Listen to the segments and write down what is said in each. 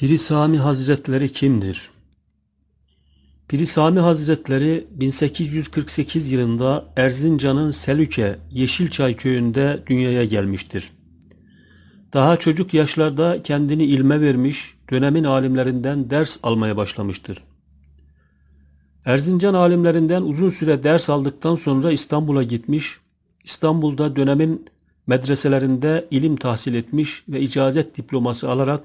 Piri Sami Hazretleri kimdir? Piri Sami Hazretleri 1848 yılında Erzincan'ın Selüke Yeşilçay köyünde dünyaya gelmiştir. Daha çocuk yaşlarda kendini ilme vermiş, dönemin alimlerinden ders almaya başlamıştır. Erzincan alimlerinden uzun süre ders aldıktan sonra İstanbul'a gitmiş, İstanbul'da dönemin medreselerinde ilim tahsil etmiş ve icazet diploması alarak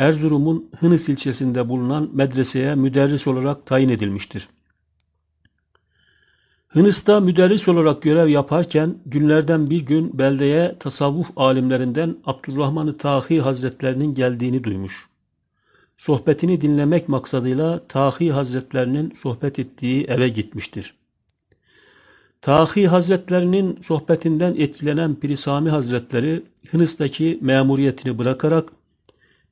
Erzurum'un Hınıs ilçesinde bulunan medreseye müderris olarak tayin edilmiştir. Hınıs'ta müderris olarak görev yaparken günlerden bir gün beldeye tasavvuf alimlerinden Abdurrahman-ı Tahi Hazretlerinin geldiğini duymuş. Sohbetini dinlemek maksadıyla Tahi Hazretlerinin sohbet ettiği eve gitmiştir. Tahi Hazretlerinin sohbetinden etkilenen Piri Sami Hazretleri Hınıs'taki memuriyetini bırakarak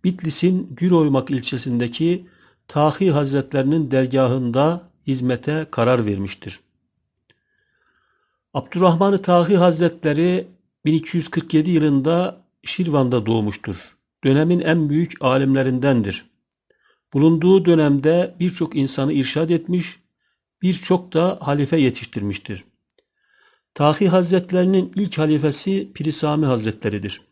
Bitlis'in Güroymak ilçesindeki Tahi Hazretlerinin dergahında hizmete karar vermiştir. Abdurrahman-ı Tahi Hazretleri 1247 yılında Şirvan'da doğmuştur. Dönemin en büyük alimlerindendir. Bulunduğu dönemde birçok insanı irşad etmiş, birçok da halife yetiştirmiştir. Tahi Hazretlerinin ilk halifesi Piri Sami Hazretleri'dir.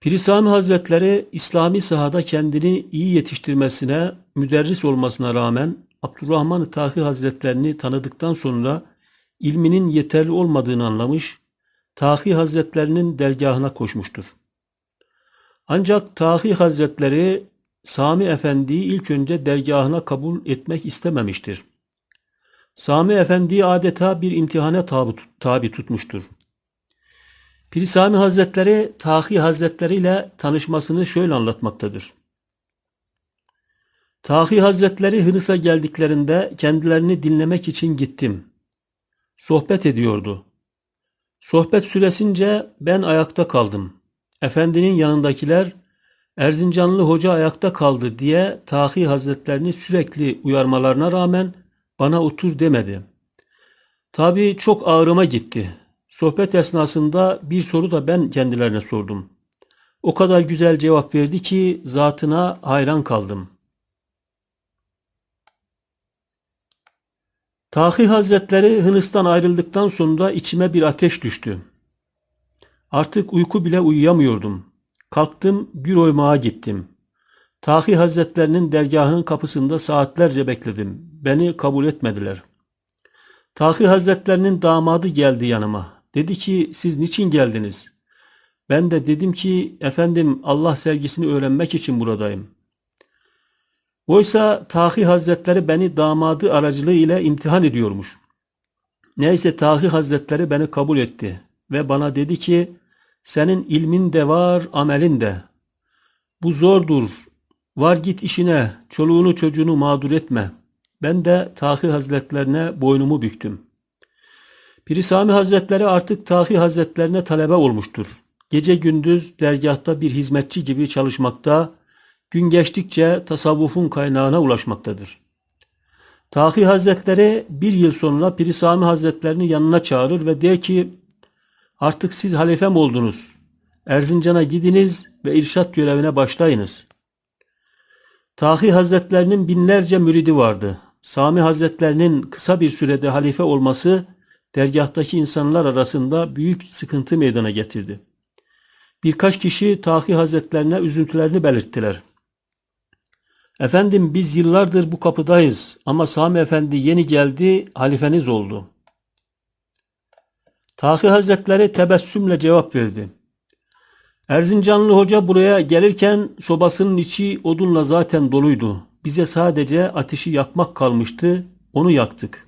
Piri Sami Hazretleri İslami sahada kendini iyi yetiştirmesine, müderris olmasına rağmen Abdurrahman Tahi Hazretlerini tanıdıktan sonra ilminin yeterli olmadığını anlamış, Tahi Hazretlerinin dergahına koşmuştur. Ancak Tahi Hazretleri Sami Efendi'yi ilk önce dergahına kabul etmek istememiştir. Sami Efendi'yi adeta bir imtihana tabi tutmuştur. Piri Sami Hazretleri Tahi Hazretleri ile tanışmasını şöyle anlatmaktadır. Tahi Hazretleri Hınıs'a geldiklerinde kendilerini dinlemek için gittim. Sohbet ediyordu. Sohbet süresince ben ayakta kaldım. Efendinin yanındakiler Erzincanlı hoca ayakta kaldı diye Tahi Hazretlerini sürekli uyarmalarına rağmen bana otur demedi. Tabi çok ağrıma gitti. Sohbet esnasında bir soru da ben kendilerine sordum. O kadar güzel cevap verdi ki zatına hayran kaldım. Tahi Hazretleri Hınıs'tan ayrıldıktan sonra içime bir ateş düştü. Artık uyku bile uyuyamıyordum. Kalktım gür oymağa gittim. Tahi Hazretlerinin dergahının kapısında saatlerce bekledim. Beni kabul etmediler. Tahi Hazretlerinin damadı geldi yanıma. Dedi ki siz niçin geldiniz? Ben de dedim ki efendim Allah sevgisini öğrenmek için buradayım. Oysa Tahi Hazretleri beni damadı aracılığı ile imtihan ediyormuş. Neyse Tahi Hazretleri beni kabul etti ve bana dedi ki senin ilmin de var amelin de. Bu zordur. Var git işine, çoluğunu çocuğunu mağdur etme. Ben de Tahi Hazretlerine boynumu büktüm. Piri Sami Hazretleri artık Tahi Hazretlerine talebe olmuştur. Gece gündüz dergahta bir hizmetçi gibi çalışmakta, gün geçtikçe tasavvufun kaynağına ulaşmaktadır. Tahi Hazretleri bir yıl sonra Piri Sami Hazretlerini yanına çağırır ve der ki, artık siz halifem oldunuz. Erzincan'a gidiniz ve irşat görevine başlayınız. Tahi Hazretlerinin binlerce müridi vardı. Sami Hazretlerinin kısa bir sürede halife olması dergahtaki insanlar arasında büyük sıkıntı meydana getirdi. Birkaç kişi Tahi Hazretlerine üzüntülerini belirttiler. Efendim biz yıllardır bu kapıdayız ama Sami Efendi yeni geldi, halifeniz oldu. Tahi Hazretleri tebessümle cevap verdi. Erzincanlı hoca buraya gelirken sobasının içi odunla zaten doluydu. Bize sadece ateşi yakmak kalmıştı, onu yaktık.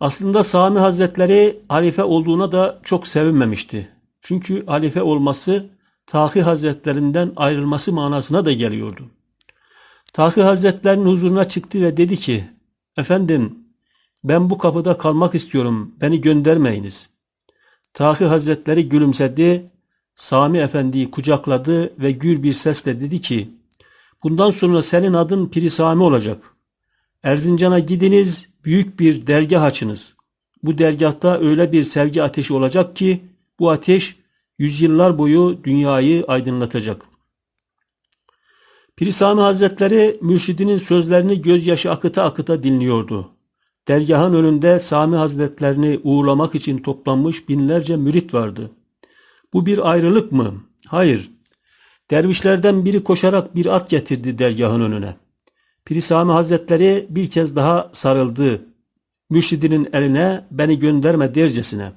Aslında Sami Hazretleri halife olduğuna da çok sevinmemişti. Çünkü halife olması Tahi Hazretlerinden ayrılması manasına da geliyordu. Tahi Hazretlerinin huzuruna çıktı ve dedi ki, Efendim ben bu kapıda kalmak istiyorum, beni göndermeyiniz. Tahi Hazretleri gülümsedi, Sami Efendi'yi kucakladı ve gür bir sesle dedi ki, Bundan sonra senin adın Piri Sami olacak. Erzincan'a gidiniz, büyük bir dergah açınız. Bu dergahta öyle bir sevgi ateşi olacak ki, bu ateş yüzyıllar boyu dünyayı aydınlatacak. Piri Sami Hazretleri mürşidinin sözlerini gözyaşı akıta akıta dinliyordu. Dergahın önünde Sami Hazretlerini uğurlamak için toplanmış binlerce mürit vardı. Bu bir ayrılık mı? Hayır. Dervişlerden biri koşarak bir at getirdi dergahın önüne. Piri Sami Hazretleri bir kez daha sarıldı. Mürşidinin eline beni gönderme dercesine.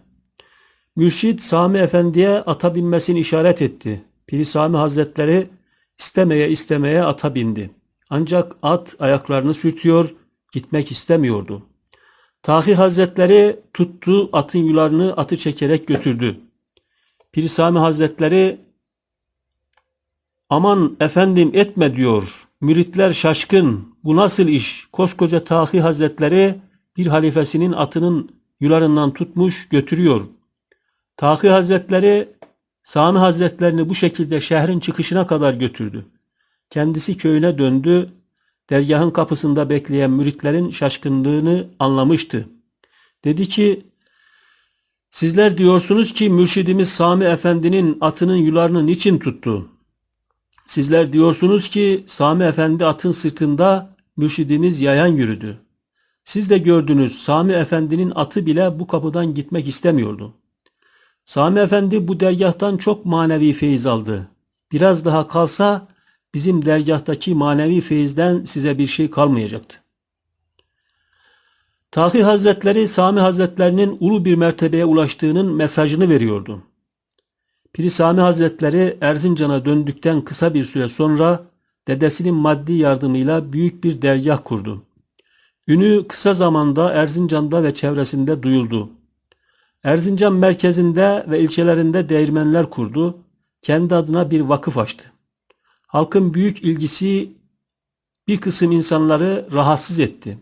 Mürşid Sami Efendi'ye ata binmesini işaret etti. Piri Sami Hazretleri istemeye istemeye ata bindi. Ancak at ayaklarını sürtüyor, gitmek istemiyordu. Tahi Hazretleri tuttu atın yularını atı çekerek götürdü. Piri Sami Hazretleri aman efendim etme diyor. Müritler şaşkın. Bu nasıl iş? Koskoca Tahi Hazretleri bir halifesinin atının yularından tutmuş götürüyor. Tahi Hazretleri Sami Hazretlerini bu şekilde şehrin çıkışına kadar götürdü. Kendisi köyüne döndü. Dergahın kapısında bekleyen müritlerin şaşkınlığını anlamıştı. Dedi ki, sizler diyorsunuz ki mürşidimiz Sami Efendi'nin atının yularını niçin tuttu? Sizler diyorsunuz ki Sami Efendi atın sırtında mürşidimiz yayan yürüdü. Siz de gördünüz Sami Efendi'nin atı bile bu kapıdan gitmek istemiyordu. Sami Efendi bu dergahtan çok manevi feyiz aldı. Biraz daha kalsa bizim dergahtaki manevi feyizden size bir şey kalmayacaktı. Tahi Hazretleri Sami Hazretlerinin ulu bir mertebeye ulaştığının mesajını veriyordu. Piri Sami Hazretleri Erzincan'a döndükten kısa bir süre sonra dedesinin maddi yardımıyla büyük bir dergah kurdu. Ünü kısa zamanda Erzincan'da ve çevresinde duyuldu. Erzincan merkezinde ve ilçelerinde değirmenler kurdu. Kendi adına bir vakıf açtı. Halkın büyük ilgisi bir kısım insanları rahatsız etti.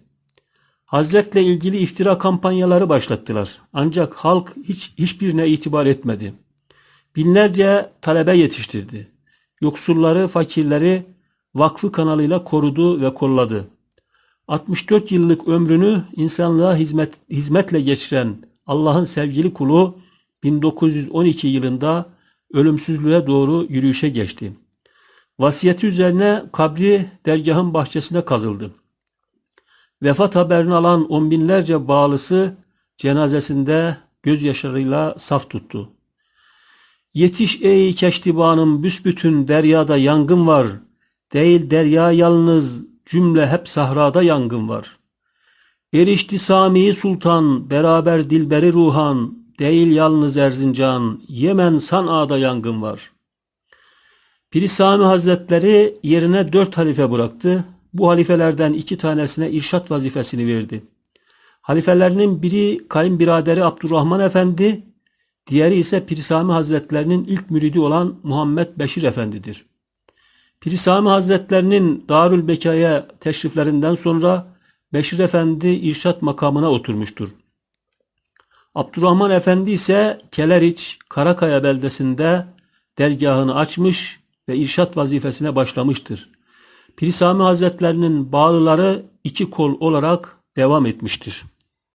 Hazretle ilgili iftira kampanyaları başlattılar. Ancak halk hiç hiçbirine itibar etmedi. Binlerce talebe yetiştirdi. Yoksulları, fakirleri vakfı kanalıyla korudu ve kolladı. 64 yıllık ömrünü insanlığa hizmet, hizmetle geçiren Allah'ın sevgili kulu 1912 yılında ölümsüzlüğe doğru yürüyüşe geçti. Vasiyeti üzerine kabri dergahın bahçesine kazıldı. Vefat haberini alan on binlerce bağlısı cenazesinde gözyaşlarıyla saf tuttu. Yetiş ey keştibanım büsbütün deryada yangın var. Değil derya yalnız cümle hep sahrada yangın var. Erişti Sami Sultan beraber dilberi ruhan. Değil yalnız Erzincan Yemen San'a'da yangın var. Piri Sami Hazretleri yerine dört halife bıraktı. Bu halifelerden iki tanesine irşat vazifesini verdi. Halifelerinin biri kayınbiraderi Abdurrahman Efendi, diğeri ise Piri Sami Hazretlerinin ilk müridi olan Muhammed Beşir Efendidir. Piri Sami Hazretlerinin Darül Bekaya teşriflerinden sonra Beşir Efendi irşat makamına oturmuştur. Abdurrahman Efendi ise Keleriç, Karakaya beldesinde dergahını açmış ve irşat vazifesine başlamıştır. Piri Sami Hazretlerinin bağlıları iki kol olarak devam etmiştir.